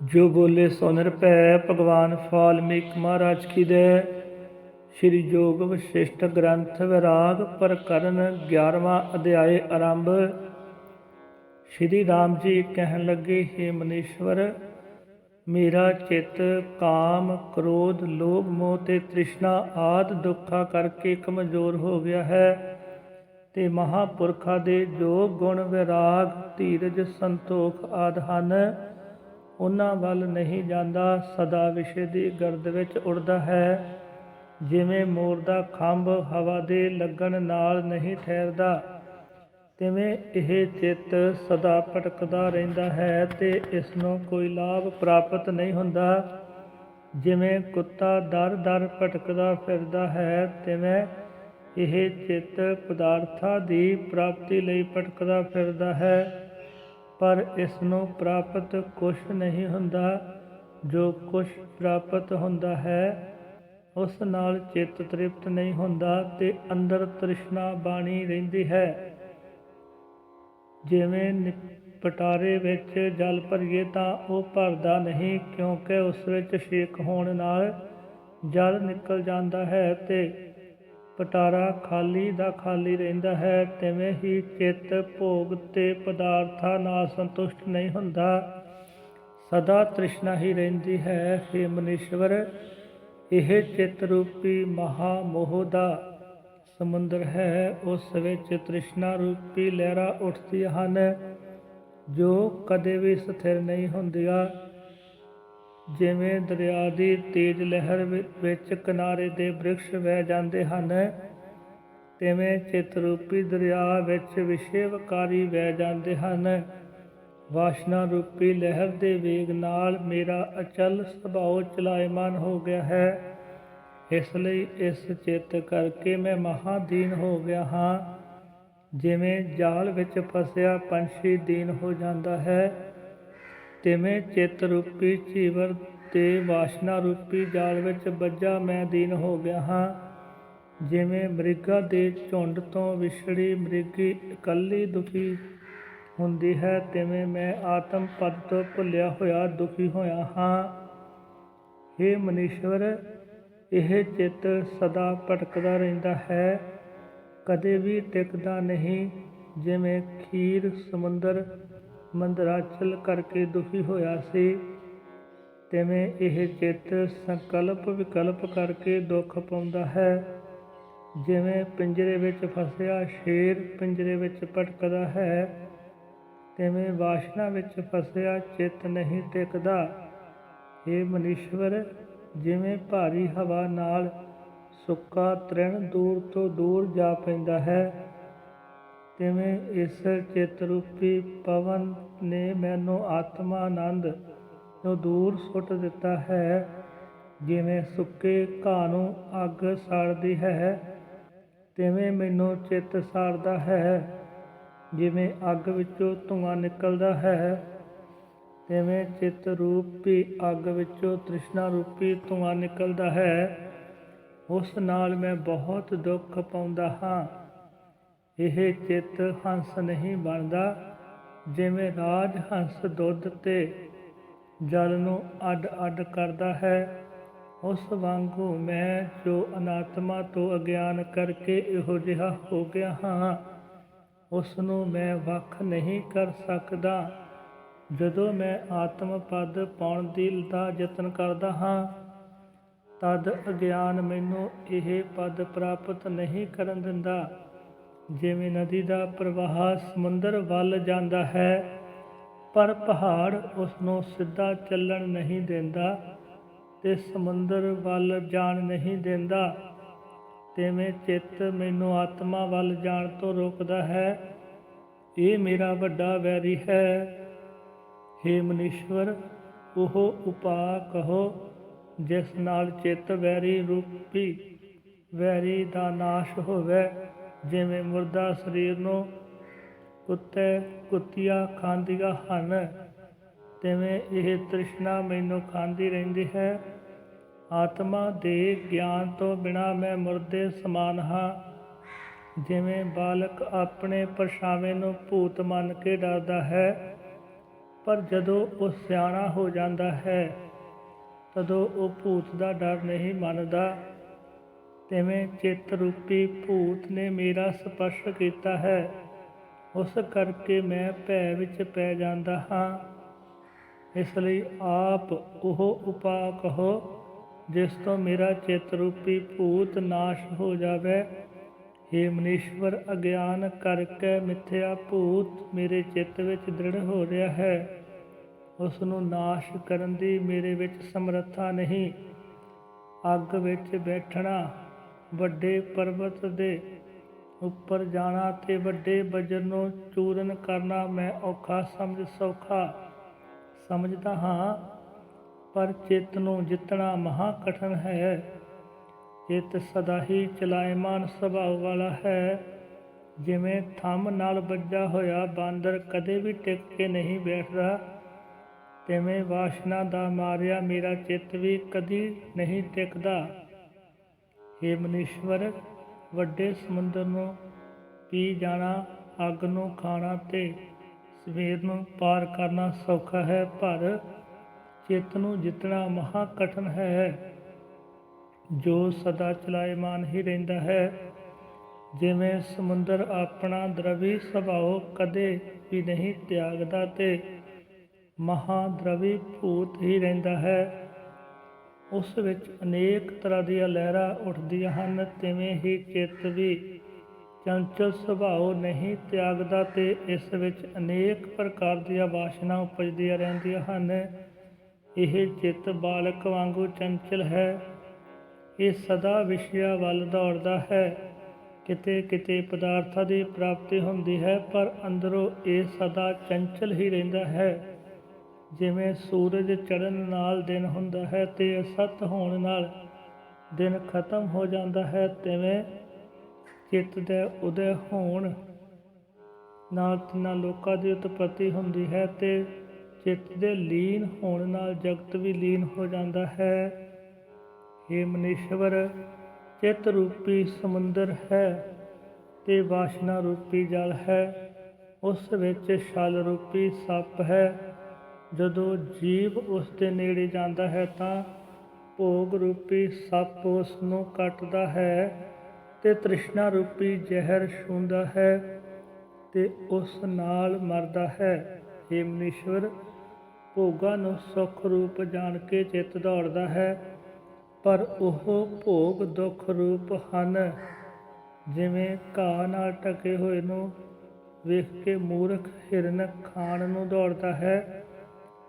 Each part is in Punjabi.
ਜੋ ਬੋਲੇ ਸੋ ਨਿਰਭੈ ਭਗਵਾਨ ਫਾਲਮੀਕ ਮਹਾਰਾਜ ਕੀ ਦੇ। ਸ੍ਰੀ ਜੋਗ ਵਿਸ਼ਿਸ਼ਟ ਗ੍ਰੰਥ ਵਿਰਾਗ ਪ੍ਰਕਰਨ 11ਵਾਂ ਅਧਿਆਏ ਆਰੰਭ। ਸ੍ਰੀ ਰਾਮ ਜੀ ਕਹਿਣ ਲੱਗੇ हे ਮਨੀਸ਼ਵਰ, ਮੇਰਾ ਚਿੱਤ ਕਾਮ, ਕ੍ਰੋਧ, ਲੋਭ, ਮੋਹ ਤੇ ਤ੍ਰਿਸ਼ਨਾ ਆਦ ਦੁੱਖਾਂ ਕਰਕੇ ਕਮਜ਼ੋਰ ਹੋ ਗਿਆ ਹੈ ਤੇ ਮਹਾਪੁਰਖਾਂ ਦੇ ਜੋ ਗੁਣ ਵਿਰਾਗ, ਧੀਰਜ, ਸੰਤੋਖ ਆਦ ਹਨ। ਉਹਨਾਂ ਵੱਲ ਨਹੀਂ ਜਾਂਦਾ, ਸਦਾ ਵਿਸ਼ੇ ਦੀ ਗਰਦ ਵਿੱਚ ਉੜਦਾ ਹੈ। ਜਿਵੇਂ ਮੋਰ ਦਾ ਖੰਭ ਹਵਾ ਦੇ ਲੱਗਣ ਨਾਲ ਨਹੀਂ ਠਹਿਰਦਾ, ਤਿਵੇਂ ਇਹ ਚਿੱਤ ਸਦਾ ਭਟਕਦਾ ਰਹਿੰਦਾ ਹੈ ਤੇ ਇਸ ਨੂੰ ਕੋਈ ਲਾਭ ਪ੍ਰਾਪਤ ਨਹੀਂ ਹੁੰਦਾ। ਜਿਵੇਂ ਕੁੱਤਾ ਦਰ ਦਰ ਭਟਕਦਾ ਫਿਰਦਾ ਹੈ, ਤਿਵੇਂ ਇਹ ਚਿੱਤ ਪਦਾਰਥਾਂ ਦੀ ਪ੍ਰਾਪਤੀ ਲਈ ਭਟਕਦਾ ਫਿਰਦਾ ਹੈ। ਪਰ ਇਸ ਨੂੰ ਪ੍ਰਾਪਤ ਕੁਛ ਨਹੀਂ ਹੁੰਦਾ। ਜੋ ਕੁਛ ਪ੍ਰਾਪਤ ਹੁੰਦਾ ਹੈ, ਉਸ ਨਾਲ ਚਿੱਤ ਤ੍ਰਿਪਤ ਨਹੀਂ ਹੁੰਦਾ ਤੇ ਅੰਦਰ ਤ੍ਰਿਸ਼ਨਾ ਬਾਣੀ ਰਹਿੰਦੀ ਹੈ। ਜਿਵੇਂ ਨਿ- ਪਟਾਰੇ ਵਿੱਚ ਜਲ ਭਰੀਏ ਤਾਂ ਉਹ ਭਰਦਾ ਨਹੀਂ, ਕਿਉਂਕਿ ਉਸ ਵਿੱਚ ਛੇਕ ਹੋਣ ਨਾਲ ਜਲ ਨਿਕਲ ਜਾਂਦਾ ਹੈ ਤੇ ਪਟਾਰਾ ਖਾਲੀ ਦਾ ਖਾਲੀ ਰਹਿੰਦਾ ਹੈ, ਤਿਵੇਂ ਹੀ ਚਿੱਤ ਭੋਗ ਤੇ ਪਦਾਰਥਾਂ ਨਾਲ ਸੰਤੁਸ਼ਟ ਨਹੀਂ ਹੁੰਦਾ। ਸਦਾ ਤ੍ਰਿਸ਼ਨਾ ਹੀ ਰਹਿੰਦੀ ਹੈ हे ਮਨੀਸ਼ਵਰ, ਇਹ ਚਿੱਤ ਰੂਪੀ ਮਹਾ ਮੋਹ ਦਾ ਸਮੁੰਦਰ ਹੈ, ਉਸ ਵਿੱਚ ਤ੍ਰਿਸ਼ਨਾ ਰੂਪੀ ਲਹਿਰਾਂ ਉੱਠਦੀਆਂ ਹਨ। ਜੋ ਕਦੇ ਵੀ ਸਥਿਰ ਨਹੀਂ ਹੁੰਦੀਆਂ ਜਿਵੇਂ ਦਰਿਆ ਦੀ ਤੇਜ਼ ਲਹਿਰ ਵਿ- ਵਿੱਚ ਕਿਨਾਰੇ ਦੇ ਬ੍ਰਿਕਸ਼ ਵਹਿ ਜਾਂਦੇ ਹਨ, ਤਿਵੇਂ ਚਿੱਤ ਰੂਪੀ ਦਰਿਆ ਵਿੱਚ ਵਿਸ਼ੇਵਕਾਰੀ ਵਹਿ ਜਾਂਦੇ ਹਨ। ਵਾਸ਼ਨਾ ਰੂਪੀ ਲਹਿਰ ਦੇ ਵੇਗ ਨਾਲ ਮੇਰਾ ਅਚਲ ਸੁਭਾਅ ਚਲਾਇਮਾਨ ਹੋ ਗਿਆ ਹੈ। ਇਸ ਲਈ ਇਸ ਚਿੱਤ ਕਰਕੇ ਮੈਂ ਮਹਾਦੀਨ ਹੋ ਗਿਆ ਹਾਂ। ਜਿਵੇਂ ਜਾਲ ਵਿੱਚ ਫਸਿਆ ਪੰਛੀ ਦੀਨ ਹੋ ਜਾਂਦਾ ਹੈ ਤਿਵੇਂ ਚਿੱਤ ਰੂਪੀ ਜੀਵਰ ਤੇ ਵਾਸ਼ਨਾ ਰੂਪੀ ਜਾਲ ਵਿੱਚ ਵੱਜਾ ਮੈਂ ਦੀਨ ਹੋ ਗਿਆ ਹਾਂ। ਜਿਵੇਂ ਮ੍ਰਿਗਾ ਦੇ ਝੁੰਡ ਤੋਂ ਵਿਛੜੀ ਮ੍ਰਿਗੀ ਇਕੱਲੀ ਦੁਖੀ ਹੁੰਦੀ ਹੈ, ਤਿਵੇਂ ਮੈਂ ਆਤਮ ਪਦ ਤੋਂ ਭੁੱਲਿਆ ਹੋਇਆ ਦੁਖੀ ਹੋਇਆ ਹਾਂ। हे ਮਨੀਸ਼ਵਰ, ਇਹ ਚਿੱਤ ਸਦਾ ਭਟਕਦਾ ਰਹਿੰਦਾ ਹੈ। ਕਦੇ ਵੀ ਟਿਕਦਾ ਨਹੀਂ, ਜਿਵੇਂ ਖੀਰ, ਸਮੁੰਦਰ ਮੰਦਰਾਚਲ ਕਰਕੇ ਦੁਖੀ ਹੋਇਆ ਸੀ। ਤਿਵੇਂ ਇਹ ਚਿੱਤ ਸੰਕਲਪ ਵਿਕਲਪ ਕਰਕੇ ਦੁੱਖ ਪਾਉਂਦਾ ਹੈ। ਜਿਵੇਂ ਪਿੰਜਰੇ ਵਿੱਚ ਫਸਿਆ ਸ਼ੇਰ ਪਿੰਜਰੇ ਵਿੱਚ ਭਟਕਦਾ ਹੈ, ਤਿਵੇਂ ਵਾਸ਼ਨਾ ਵਿੱਚ ਫਸਿਆ ਚਿੱਤ ਨਹੀਂ ਟਿਕਦਾ। ਇਹ ਮਨੀਸ਼ਵਰ, ਜਿਵੇਂ ਭਾਰੀ ਹਵਾ ਨਾਲ ਸੁੱਕਾ ਤ੍ਰਿਣ ਦੂਰ ਤੋਂ ਦੂਰ ਜਾ ਪੈਂਦਾ ਹੈ ਤਿਵੇਂ ਇਸ ਚਿੱਤ ਰੂਪੀ ਪਵਨ ਨੇ ਮੈਨੂੰ ਆਤਮਾ ਆਨੰਦ ਤੋਂ ਦੂਰ ਸੁੱਟ ਦਿੱਤਾ ਹੈ? ਜਿਵੇਂ ਸੁੱਕੇ ਘਾਹ ਨੂੰ ਅੱਗ ਸਾੜਦੀ ਹੈ, ਤਿਵੇਂ ਮੈਨੂੰ ਚਿੱਤ ਸਾੜਦਾ ਹੈ। ਜਿਵੇਂ ਅੱਗ ਵਿੱਚੋਂ ਧੂੰਆਂ ਨਿਕਲਦਾ ਹੈ, ਤਿਵੇਂ ਚਿੱਤ ਰੂਪੀ ਅੱਗ ਵਿੱਚੋਂ ਤ੍ਰਿਸ਼ਨਾ ਰੂਪੀ ਧੂੰਆਂ ਨਿਕਲਦਾ ਹੈ। ਉਸ ਨਾਲ ਮੈਂ ਬਹੁਤ ਦੁੱਖ ਪਾਉਂਦਾ ਹਾਂ। ਇਹ ਚਿੱਤ ਹੰਸ ਨਹੀਂ ਬਣਦਾ, ਜਿਵੇਂ ਰਾਜ ਹੰਸ ਦੁੱਧ ਤੇ ਜਲ ਨੂੰ ਅੱਡ ਅੱਡ ਕਰਦਾ ਹੈ। ਉਸ ਵਾਂਗੂ ਮੈਂ ਜੋ ਅਨਾਤਮਾ ਤੋਂ ਅਗਿਆਨ ਕਰਕੇ ਇਹੋ ਜਿਹਾ ਹੋ ਗਿਆ ਹਾਂ ਉਸ ਨੂੰ ਮੈਂ ਵੱਖ ਨਹੀਂ ਕਰ ਸਕਦਾ। ਜਦੋਂ ਮੈਂ ਆਤਮ ਪਦ ਪਾਉਣ ਦੀ ਦਾ ਯਤਨ ਕਰਦਾ ਹਾਂ, ਤਦ ਅਗਿਆਨ ਮੈਨੂੰ ਇਹ ਪਦ ਪ੍ਰਾਪਤ ਨਹੀਂ ਕਰਨ ਦਿੰਦਾ। ਜਿਵੇਂ ਨਦੀ ਦਾ ਪ੍ਰਵਾਹ ਸਮੁੰਦਰ ਵੱਲ ਜਾਂਦਾ ਹੈ, ਪਰ ਪਹਾੜ ਉਸ ਨੂੰ ਸਿੱਧਾ ਚੱਲਣ ਨਹੀਂ ਦਿੰਦਾ ਤੇ ਸਮੁੰਦਰ ਵੱਲ ਜਾਣ ਨਹੀਂ ਦਿੰਦਾ। ਤਿਵੇਂ ਚਿੱਤ ਮੈਨੂੰ ਆਤਮਾ ਵੱਲ ਜਾਣ ਤੋਂ ਰੋਕਦਾ ਹੈ। ਇਹ ਮੇਰਾ ਵੱਡਾ ਵੈਰੀ ਹੈ। हे ਮਨੀਸ਼ਵਰ, ਉਹ ਉਪਾਅ ਕਹੋ, ਜਿਸ ਨਾਲ ਚਿੱਤ ਵੈਰੀ ਰੂਪੀ, ਵੈਰੀ ਦਾ ਨਾਸ਼ ਹੋਵੇ। ਜਿਵੇਂ ਮੁਰਦਾ ਸਰੀਰ ਨੂੰ ਕੁੱਤੇ, ਕੁੱਤੀਆਂ ਖਾਂਦੀਆਂ ਹਨ, ਤਿਵੇਂ ਇਹ ਤ੍ਰਿਸ਼ਨਾ ਮੈਨੂੰ ਖਾਂਦੀ ਰਹਿੰਦੀ ਹੈ। ਆਤਮਾ ਦੇ ਗਿਆਨ ਤੋਂ ਬਿਨਾ ਮੈਂ ਮੁਰਦੇ ਸਮਾਨ ਹਾਂ। ਜਿਵੇਂ ਬਾਲਕ ਆਪਣੇ ਪਰਛਾਵੇਂ ਨੂੰ ਭੂਤ ਮੰਨ ਕੇ ਡਰਦਾ ਹੈ, ਪਰ ਜਦੋਂ ਉਹ ਸਿਆਣਾ ਹੋ ਜਾਂਦਾ ਹੈ, ਤਦੋਂ ਉਹ ਭੂਤ ਦਾ ਡਰ ਨਹੀਂ ਮੰਨਦਾ। ਤਿਵੇਂ ਚਿੱਤ ਰੂਪੀ ਭੂਤ ਨੇ ਮੇਰਾ ਸਪਰਸ਼ ਕੀਤਾ ਹੈ? ਉਸ ਕਰਕੇ ਮੈਂ ਭੈ ਵਿੱਚ ਪੈ ਜਾਂਦਾ ਹਾਂ। ਇਸ ਲਈ ਆਪ ਉਹ ਉਪਾਅ ਕਹੋ, ਜਿਸ ਤੋਂ ਮੇਰਾ ਚਿੱਤ ਰੂਪੀ ਭੂਤ ਨਾਸ਼ ਹੋ ਜਾਵੇ। ਹੇ ਮਨੀਸ਼ਵਰ, ਅਗਿਆਨ ਕਰਕੇ ਮਿੱਥਿਆ ਭੂਤ ਮੇਰੇ ਚਿੱਤ ਵਿੱਚ ਦ੍ਰਿੜ ਹੋ ਰਿਹਾ ਹੈ। ਉਸ ਨੂੰ ਨਾਸ਼ ਕਰਨ ਦੀ ਮੇਰੇ ਵਿੱਚ ਸਮਰੱਥਾ ਨਹੀਂ। ਅੱਗ ਵਿੱਚ ਬੈਠਣਾ ਵੱਡੇ ਪਰਬਤ ਦੇ ਉੱਪਰ ਜਾਣਾ ਤੇ ਵੱਡੇ ਵਜਰ ਨੂੰ ਚੂਰਨ ਕਰਨਾ ਮੈਂ ਔਖਾ ਸਮਝ ਸੌਖਾ ਸਮਝਦਾ ਹਾਂ, ਪਰ ਚਿੱਤ ਨੂੰ ਜਿੱਤਣਾ ਮਹਾ ਕਠਨ ਹੈ। ਚਿੱਤ ਸਦਾ ਹੀ ਚਲਾਇਮਾਨ ਸੁਭਾਅ ਵਾਲਾ ਹੈ। ਜਿਵੇਂ ਥੰਮ ਨਾਲ ਵੱਜਾ ਹੋਇਆ ਬਾਂਦਰ ਕਦੇ ਵੀ ਟਿਕ ਕੇ ਨਹੀਂ ਬੈਠਦਾ, ਤਿਵੇਂ ਵਾਸ਼ਨਾ ਦਾ ਮਾਰਿਆ ਮੇਰਾ ਚਿੱਤ ਵੀ ਕਦੀ ਨਹੀਂ ਟਿਕਦਾ। ਹੇ ਮਨੀਸ਼ਵਰ ਵੱਡੇ ਸਮੁੰਦਰ ਨੂੰ ਪੀ ਜਾਣਾ, ਅੱਗ ਨੂੰ ਖਾਣਾ ਤੇ ਸਵੇਰ ਨੂੰ ਪਾਰ ਕਰਨਾ ਸੌਖਾ ਹੈ, ਪਰ ਚਿੱਤ ਨੂੰ ਜਿੱਤਣਾ ਮਹਾ ਕਠਨ ਹੈ। ਜੋ ਸਦਾ ਚਲਾਇਮਾਨ ਹੀ ਰਹਿੰਦਾ ਹੈ, ਜਿਵੇਂ ਸਮੁੰਦਰ ਆਪਣਾ ਦਰਵੀ ਸੁਭਾਅ ਕਦੇ ਵੀ ਨਹੀਂ ਤਿਆਗਦਾ ਤੇ ਮਹਾ ਦਰਵੀ ਭੂਤ ਹੀ ਰਹਿੰਦਾ ਹੈ। ਉਸ ਵਿੱਚ ਅਨੇਕ ਤਰ੍ਹਾਂ ਦੀਆਂ ਲਹਿਰਾਂ ਉੱਠਦੀਆਂ ਹਨ, ਤਿਵੇਂ ਹੀ ਚਿੱਤ ਵੀ। ਚੰਚਲ ਸੁਭਾਅ ਨਹੀਂ ਤਿਆਗਦਾ ਤੇ ਇਸ ਵਿੱਚ ਅਨੇਕ ਪ੍ਰਕਾਰ ਦੀਆਂ ਵਾਸ਼ਨਾ ਉਪਜਦੀਆਂ ਰਹਿੰਦੀਆਂ ਹਨ। ਇਹ ਚਿੱਤ ਬਾਲਕ ਵਾਂਗੂ ਚੰਚਲ ਹੈ। ਇਹ ਸਦਾ ਵਿਸ਼ਿਆ ਵੱਲ ਦੌੜਦਾ ਹੈ। ਕਿਤੇ ਕਿਤੇ ਪਦਾਰਥਾਂ ਦੀ ਪ੍ਰਾਪਤੀ ਹੁੰਦੀ ਹੈ, ਪਰ ਅੰਦਰੋਂ ਇਹ ਸਦਾ ਚੰਚਲ ਹੀ ਰਹਿੰਦਾ ਹੈ। ਜਿਵੇਂ ਸੂਰਜ ਚੜ੍ਹਨ ਨਾਲ ਦਿਨ ਹੁੰਦਾ ਹੈ ਤੇ ਅਸਤ ਹੋਣ ਨਾਲ ਦਿਨ ਖਤਮ ਹੋ ਜਾਂਦਾ ਹੈ, ਤਿਵੇਂ ਚਿੱਤ ਦੇ ਉਦੈ ਹੋਣ ਨਾਲ ਤਿੰਨਾਂ ਲੋਕਾਂ ਦੀ ਉਤਪਤੀ ਹੁੰਦੀ ਹੈ ਤੇ ਚਿੱਤ ਦੇ ਲੀਨ ਹੋਣ ਨਾਲ ਜਗਤ ਵੀ ਲੀਨ ਹੋ ਜਾਂਦਾ ਹੈ। ਇਹ ਮਨੀਸ਼ਵਰ, ਚਿੱਤ ਰੂਪੀ ਸਮੁੰਦਰ ਹੈ ਤੇ ਵਾਸ਼ਨਾ ਰੂਪੀ ਜਲ ਹੈ, ਉਸ ਵਿੱਚ ਛਲ ਰੂਪੀ ਸੱਪ ਹੈ। ਜਦੋਂ ਜੀਵ ਉਸ ਦੇ ਨੇੜੇ ਜਾਂਦਾ ਹੈ ਤਾਂ ਭੋਗ ਰੂਪੀ ਸੱਪ ਉਸ ਨੂੰ ਕੱਟਦਾ ਹੈ ਤੇ ਤ੍ਰਿਸ਼ਨਾ ਰੂਪੀ ਜ਼ਹਿਰ ਛੂੰਦਾ ਹੈ ਤੇ ਉਸ ਨਾਲ ਮਰਦਾ ਹੈ। हे ਮਨੀਸ਼ਵਰ, ਭੋਗਾਂ ਨੂੰ ਸੁਖ ਰੂਪ ਜਾਣ ਕੇ ਚਿੱਤ ਦੌੜਦਾ ਹੈ, ਪਰ ਉਹ ਭੋਗ ਦੁੱਖ ਰੂਪ ਹਨ। ਜਿਵੇਂ ਘਾਹ ਨਾਲ ਟਕੇ ਹੋਏ ਨੂੰ ਵੇਖ ਕੇ ਮੂਰਖ ਹਿਰਨ ਖਾਣ ਨੂੰ ਦੌੜਦਾ ਹੈ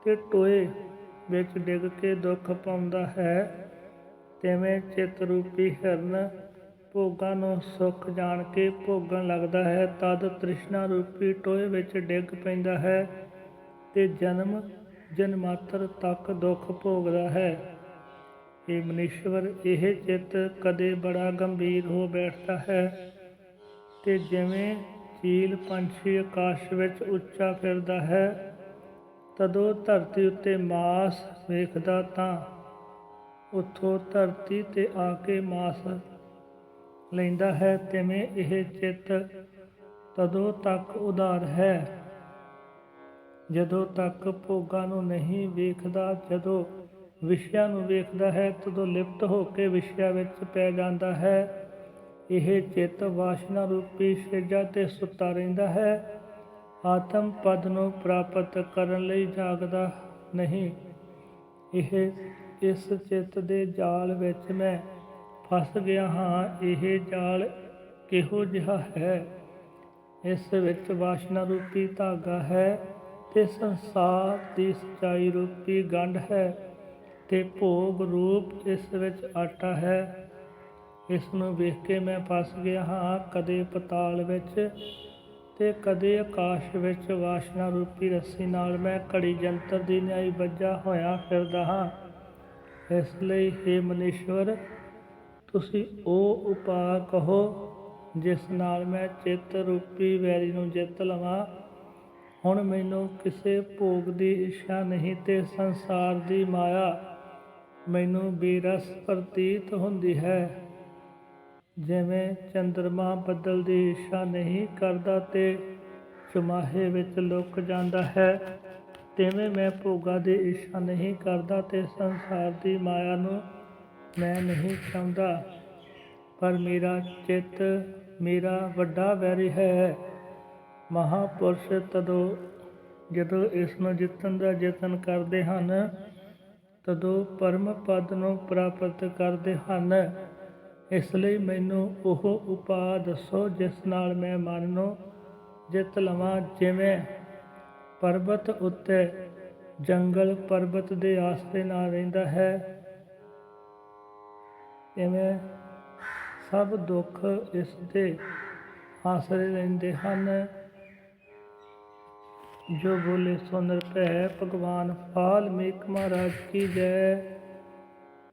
ਤੇ ਟੋਏ ਵਿੱਚ ਡਿੱਗ ਕੇ ਦੁੱਖ ਪਾਉਂਦਾ ਹੈ। ਤਿਵੇਂ ਚਿੱਤ ਰੂਪੀ ਹਿਰਨ ਭੋਗਾਂ ਨੂੰ ਸੁਖ ਜਾਣ ਕੇ ਭੋਗਣ ਲੱਗਦਾ ਹੈ। ਤਦ ਤ੍ਰਿਸ਼ਨਾ ਰੂਪੀ ਟੋਏ ਵਿੱਚ ਡਿੱਗ ਪੈਂਦਾ ਹੈ ਤੇ ਜਨਮ ਜਨਮਾਤਰ ਤੱਕ ਦੁੱਖ ਭੋਗਦਾ ਹੈ। ਇਹ ਮਨੀਸ਼ਵਰ, ਇਹ ਚਿੱਤ ਕਦੇ ਬੜਾ ਗੰਭੀਰ ਹੋ ਬੈਠਦਾ ਹੈ ਤੇ ਜਿਵੇਂ ਚੀਲ ਪੰਛੀ ਆਕਾਸ਼ ਵਿੱਚ ਉੱਚਾ ਫਿਰਦਾ ਹੈ ਤਦੋਂ ਧਰਤੀ ਉੱਤੇ ਮਾਸ ਵੇਖਦਾ ਤਾਂ ਉਥੋਂ ਧਰਤੀ ਤੇ ਆ ਕੇ ਮਾਸ ਲੈਂਦਾ ਹੈ, ਤਿਵੇਂ ਇਹ ਚਿੱਤ ਤਦੋਂ ਤੱਕ ਉਧਾਰ ਹੈ, ਜਦੋਂ ਤੱਕ ਭੋਗਾਂ ਨੂੰ ਨਹੀਂ ਵੇਖਦਾ, ਜਦੋਂ ਵਿਸ਼ਿਆਂ ਨੂੰ ਵੇਖਦਾ ਹੈ, ਤਦੋਂ ਲਿਪਤ ਹੋ ਕੇ ਵਿਸ਼ਿਆਂ ਵਿੱਚ ਪੈ ਜਾਂਦਾ ਹੈ। ਇਹ ਚਿੱਤ ਵਾਸ਼ਨਾ ਰੂਪੀ ਸਿਰਜਾ ਤੇ ਸੁੱਤਾ ਰਹਿੰਦਾ ਹੈ। ਆਤਮ ਪਦ ਨੂੰ ਪ੍ਰਾਪਤ ਕਰਨ ਲਈ ਜਾਗਦਾ ਨਹੀਂ। ਇਹ ਇਸ ਚਿੱਤ ਦੇ ਜਾਲ ਵਿੱਚ ਮੈਂ ਫਸ ਗਿਆ ਹਾਂ। ਇਹ ਜਾਲ ਕਿਹੋ ਜਿਹਾ ਹੈ? ਇਸ ਵਿੱਚ ਵਾਸ਼ਨਾ ਰੂਪੀ ਧਾਗਾ ਹੈ ਤੇ ਸੰਸਾਰ ਦੀ ਸਚਾਈ ਰੂਪੀ ਗੰਢ ਹੈ ਤੇ ਭੋਗ ਰੂਪ ਇਸ ਵਿੱਚ ਆਟਾ ਹੈ। ਇਸ ਨੂੰ ਵੇਖ ਕੇ ਮੈਂ ਫਸ ਗਿਆ ਹਾਂ। ਕਦੇ ਪਤਾਲ ਵਿੱਚ ਤੇ ਕਦੇ ਆਕਾਸ਼ ਵਿੱਚ ਵਾਸ਼ਨਾ ਰੂਪੀ ਰੱਸੀ ਨਾਲ ਮੈਂ ਘੜੀ ਜੰਤਰ ਦੀ ਨਿਆਈ ਵੱਜਾ ਹੋਇਆ ਫਿਰਦਾ ਹਾਂ। ਇਸ ਲਈ हे ਮਨੀਸ਼ਵਰ, ਤੁਸੀਂ ਉਹ ਉਪਾਅ ਕਹੋ ਜਿਸ ਨਾਲ ਮੈਂ ਚਿੱਤ ਰੂਪੀ ਵੈਰੀ ਨੂੰ ਜਿੱਤ ਲਵਾਂ। ਹੁਣ ਮੈਨੂੰ ਕਿਸੇ ਭੋਗ ਦੀ ਇੱਛਾ ਨਹੀਂ ਤੇ ਸੰਸਾਰ ਦੀ ਮਾਇਆ ਮੈਨੂੰ ਬੇਰਸ ਪ੍ਰਤੀਤ ਹੁੰਦੀ ਹੈ। ਜਿਵੇਂ ਚੰਦਰਮਾ ਬੱਦਲ ਦੀ ਇੱਛਾ ਨਹੀਂ ਕਰਦਾ ਤੇ ਚੁਮਾਹੇ ਵਿੱਚ ਲੁਕ ਜਾਂਦਾ ਹੈ, ਤਿਵੇਂ ਮੈਂ ਭੋਗਾ ਦੀ ਇੱਛਾ ਨਹੀਂ ਕਰਦਾ ਤੇ ਸੰਸਾਰ ਦੀ ਮਾਇਆ ਨੂੰ ਮੈਂ ਨਹੀਂ ਚਾਹੁੰਦਾ। ਪਰ ਮੇਰਾ ਚਿੱਤ ਮੇਰਾ ਵੱਡਾ ਵੈਰੀ ਹੈ। ਮਹਾਪੁਰਸ਼ ਤਦੋਂ ਜਦੋਂ ਇਸ ਨੂੰ ਜਿੱਤਣ ਦਾ ਯਤਨ ਕਰਦੇ ਹਨ, ਤਦੋਂ ਪਰਮ ਪਦ ਨੂੰ ਪ੍ਰਾਪਤ ਕਰਦੇ ਹਨ। ਇਸ ਲਈ ਮੈਨੂੰ ਉਹ ਉਪਾਅ ਦੱਸੋ ਜਿਸ ਨਾਲ ਮੈਂ ਮਨ ਨੂੰ ਜਿੱਤ ਲਵਾਂ, ਜਿਵੇਂ ਪਰਬਤ ਉੱਤੇ ਜੰਗਲ ਪਰਬਤ ਦੇ ਆਸਰੇ ਨਾਲ ਰਹਿੰਦਾ ਹੈ। ਇਵੇਂ ਸਭ ਦੁੱਖ ਇਸ ਦੇ ਆਸਰੇ ਰਹਿੰਦੇ ਹਨ। ਜੋ ਬੋਲੇ ਸੋ ਨਿਰਭੈ ਭਗਵਾਨ ਵਾਲਮੀਕ ਮਹਾਰਾਜ ਕੀ ਜੈ।